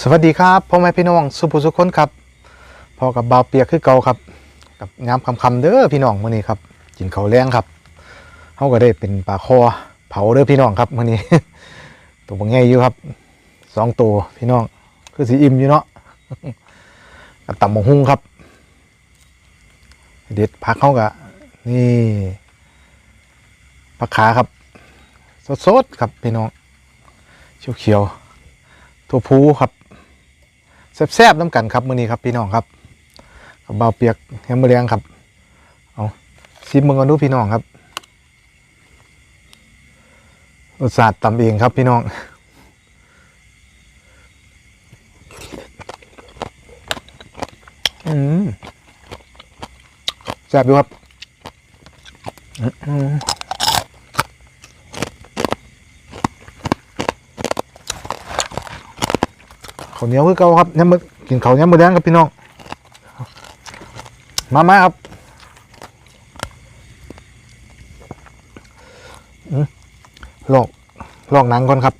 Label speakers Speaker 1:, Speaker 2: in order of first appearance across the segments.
Speaker 1: สวัสดีครับพ่อแม่พี่น้องสุภุสุคนครับพอกับบ่าวเปียกคือเก่าครับ กับยามคำๆเด้อพี่น้องมื้อนี้ครับกินข้าวแรงครับเฮาก็ได้เป็นปลาคอเผาเด้อพี่น้องครับมื้อนี้ ตัวบ่ใหญ่อยู่ครับสองตัวพี่น้อง คือสิอิ่มอยู่เนาะกับตำบักหุ่งครับ เด็ดผักเขากะนี่ผักขาครับสดๆครับพี่น้องเขียวๆตัวพูครับ แซ่บๆน้ำกันครับมื้อนี้ครับพี่น้องครับกับเบาเปียกแฮมเบอร์เรียงครับเอาชิมมึงกันดูพี่น้องครับรสชาติตำเองครับพี่น้องอืมแซ่บอยู่ครับอืมาวเหนียวคือเก่าครับเนี่ยมือกินข้าวเนี่ยมือแดงครับพี่น้อง มามาครับลอกลอกหนังก่อนครับ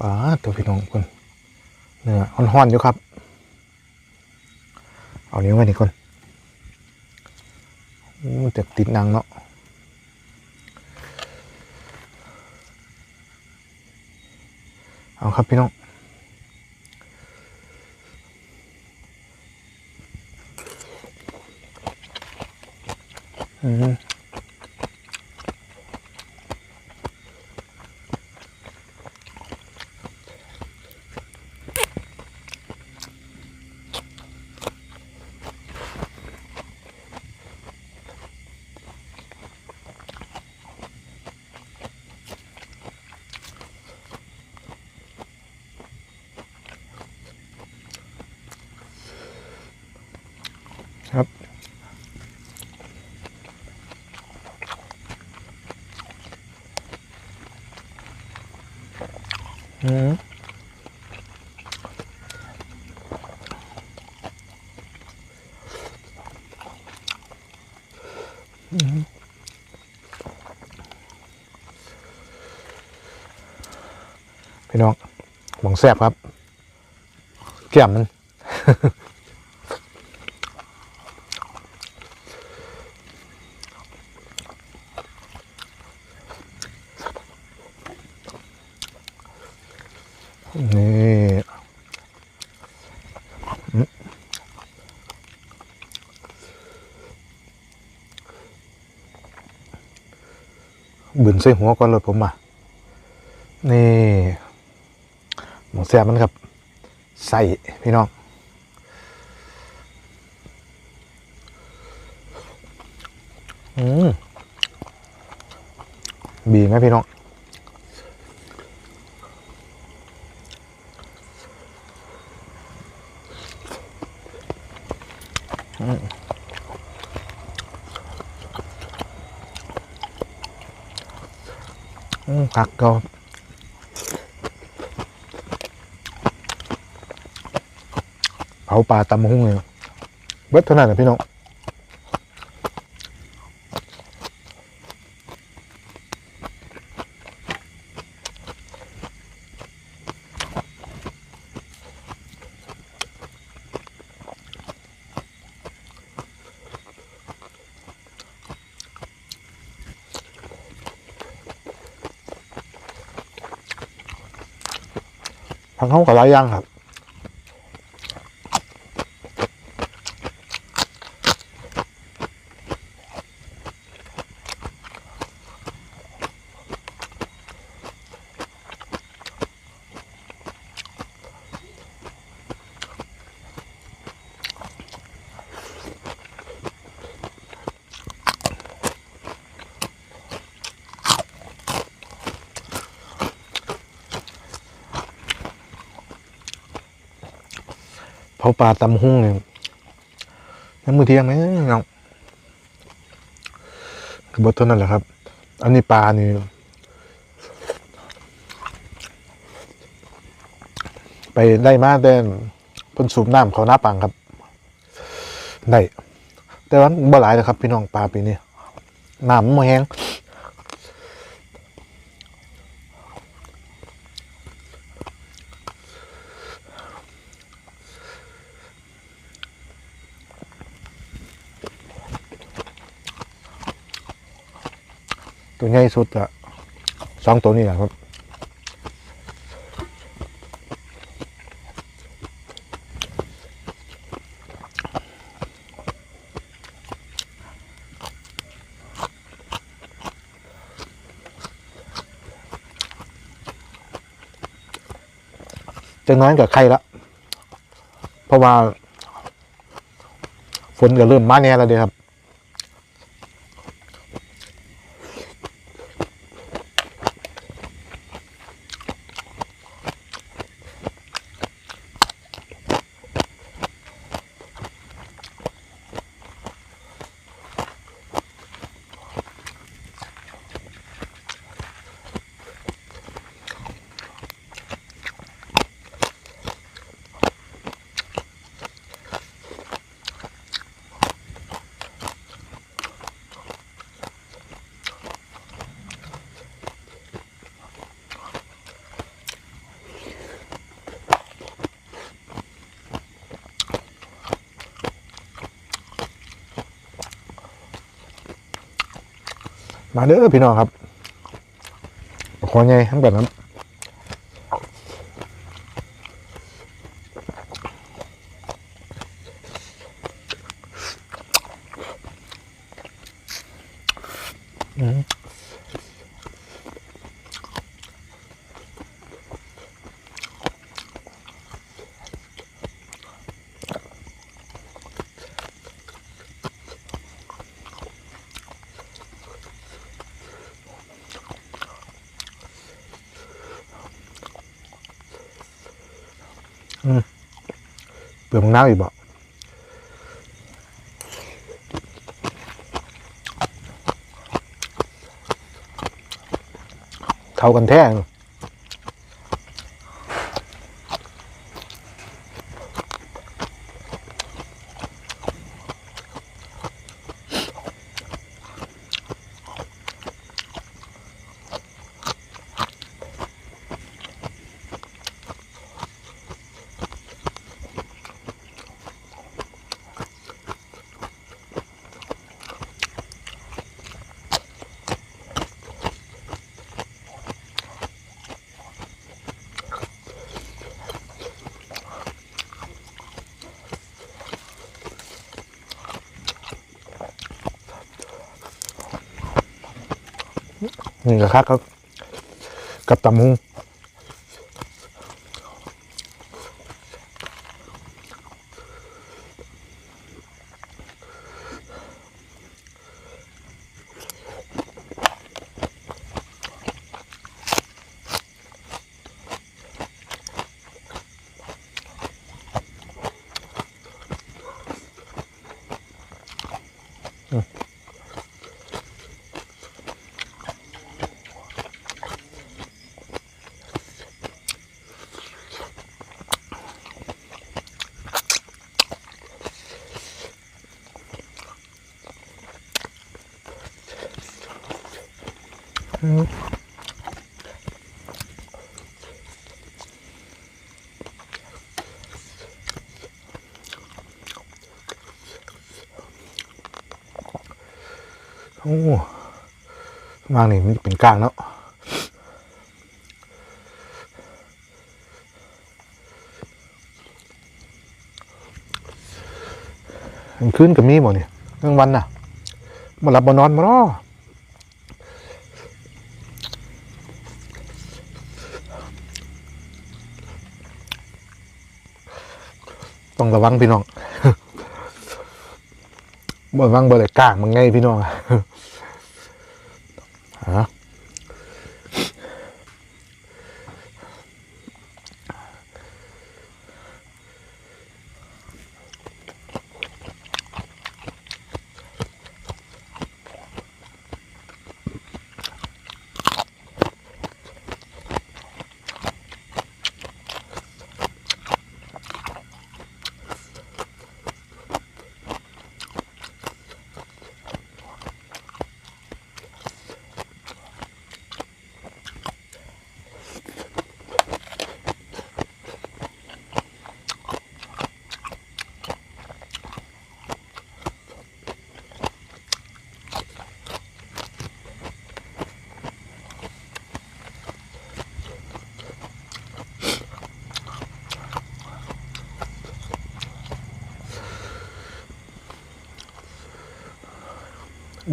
Speaker 1: ปลาตัวพี่น้องคนเนื้อ ห่อนอยู่ครับ เอานิ้วไว้นี่คนเจ็บต่ติดนังเนาะเอาครับพี่น้อง พี่น้องหวังแซ่บครับแก้มมัน นี่บืนใส่หัวก่อนเลยผมอะนี่หมูแซ่บมันครับ ใส่พี่น้องอืมบีไหมพี่น้อง ผักก็เผาปลาตำมะฮุ่งเลยเบิดเท่านั้นนะพี่น้อง ผักเขากับหลายอย่างครับ ผาปลาตำหุ้งเนี่ยน้ำมือเที่ยงไหมน้องคือบทเท่านั้นแหละครับ อันนี้ปลานี่ไปได้มาแต่เพิ่นสูบน้ำเขาหน้าปังครับ ได้ แต่ว่าบ่หลายนะครับ พี่น้องปลาปีนี้น้ำมันแห้ง ตัวใหญ่สุดละสองตัวนี้แหละครับจะน้อยกับใครละเพราะว่าฝนก็เริ่มมาแน่แล้วเดียครับ มาเด้อพี่น้องครับขอไงทั้งแบบนั้น ลือกมะนาวอีกบ่เท่ากันแท้ นี่ก็คักครับ กับตำหุง โอ้มางนี่มันเป็นกลางเนาะกลางคืนก็มีหมดเนี่ยกลางวันน่ะมาหลับบนนอนมาเนาะต้อง ระวังพี่น้องบ่ระวังบ่ได้กลางมันไงพี่น้อง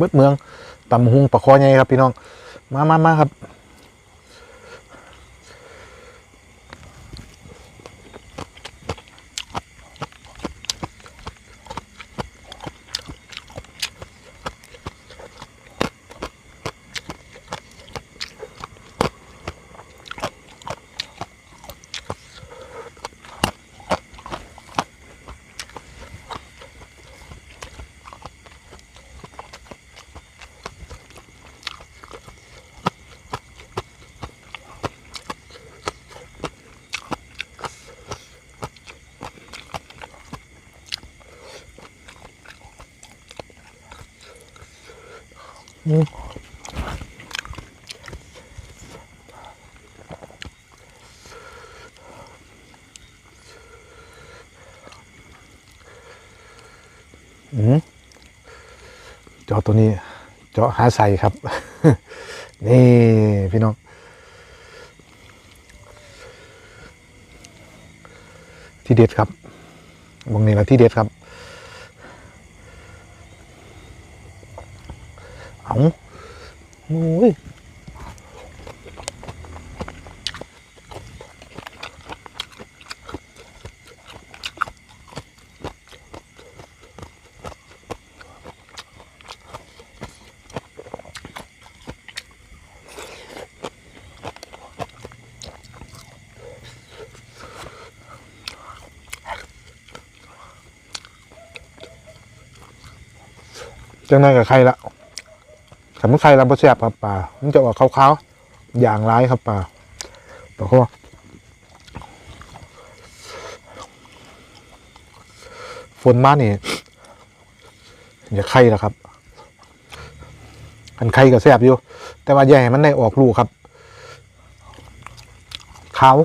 Speaker 1: เบิดเมืองตำหุงปลาคอใหญ่ครับพี่น้องมามามาครับ เจาะตัวนี้ เจาะหาใส่ครับ นี่พี่น้องที่เด็ดครับวงนี้แหละที่เด็ดครับ เอาโอ้ยจังนั้นกับใครละ สำหรับใครรับประแซบครับป่ามันจะออกขาวๆ อย่างร้ายครับป่าปลาข้อฝนมานี่อย่าไข่ละครับ อันไข่ก็แซบอยู่ แต่ว่าแย่ให้มันได้ออกลูกครับขาว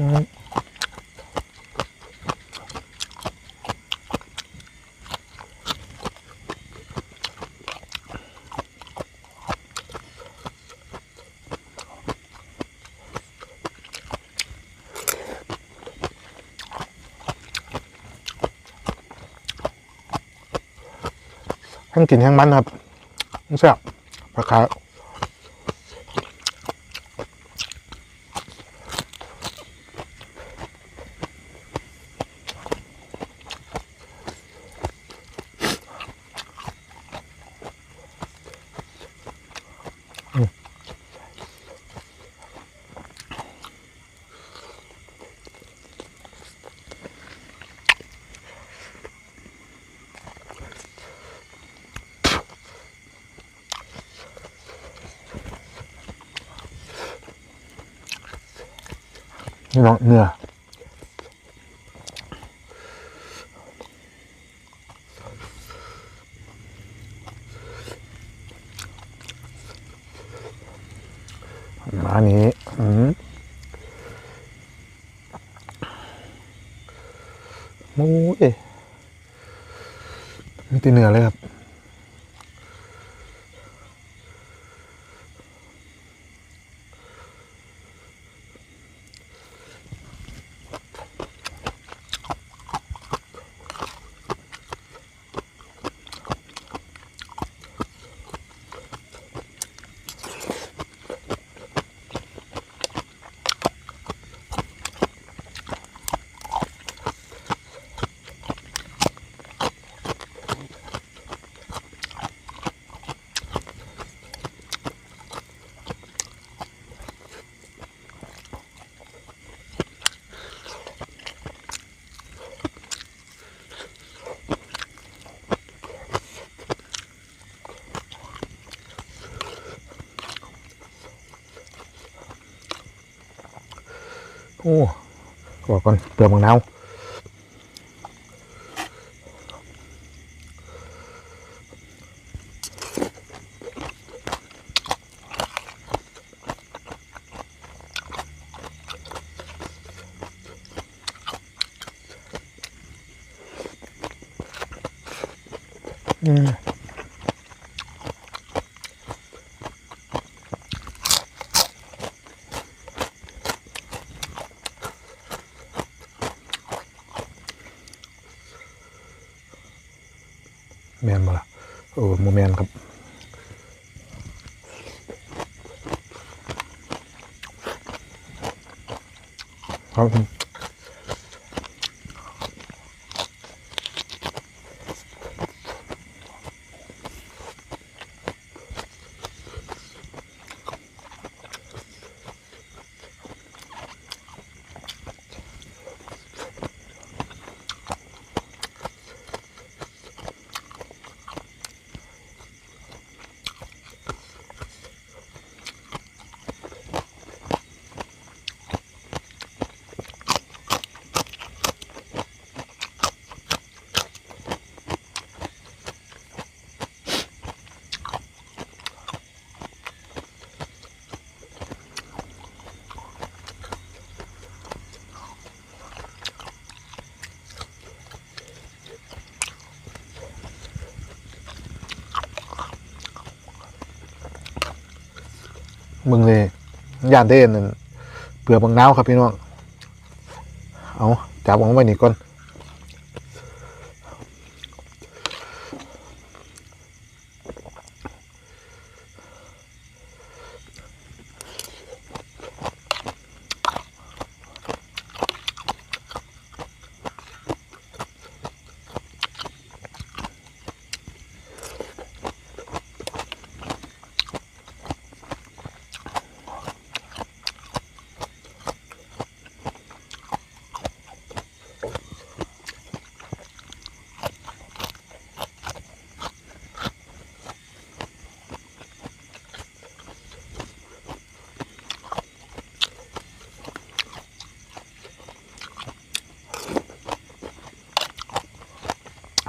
Speaker 1: ทั้งกลิ่นทั้งมันครับแซ่บปลาขา นี่น้องเนื้อมานี้อืมโอ้ยมีแต่เนื้อเลยครับ โอ้บอกก่อนเปลือกมะนาว อืมแมนบ่ล่ะ โมแมนครับครับ มึงเลยย่านเด่นเปลือกบางน้าวครับพี่น้อง เอาจับวางไว้นี่ก่อน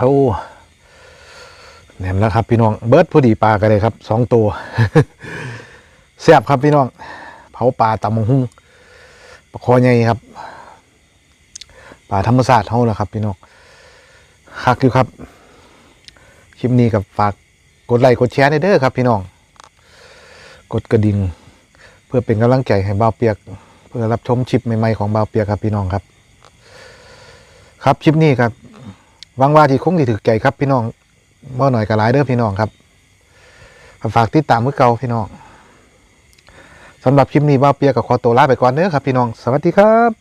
Speaker 1: โอ้แหนมแล้วครับพี่น้องเบิร์ดพอดีปลากันเลยครับสองตัวแซ่บครับพี่น้อง เผาปลาตำมงหุ่งปลาคอใหญ่ครับปลาธรรมศาสตร์เท่าแล้วครับ พี่น้องคักอยู่ครับคลิปนี้กับฝากกดไลค์กดแชร์ในเด้อครับ พี่น้อง กดกระดิ่งเพื่อเป็นกำลังใจให้บ่าวเปียก เพื่อรับชมชิปใหม่ๆของบ่าวเปียกครับพี่น้องครับ ครับคลิปนี้ครับ หวังว่าที่คงที่ถือใจครับพี่น้องเมื่อหน่อยก็หลายเด้อพี่น้องครับฝากติดตามเมื่อเก่าพี่น้องสำหรับคลิปนี้ว่าเปียกับขอตัวลาไปก่อนเด้อครับพี่น้อง สวัสดีครับ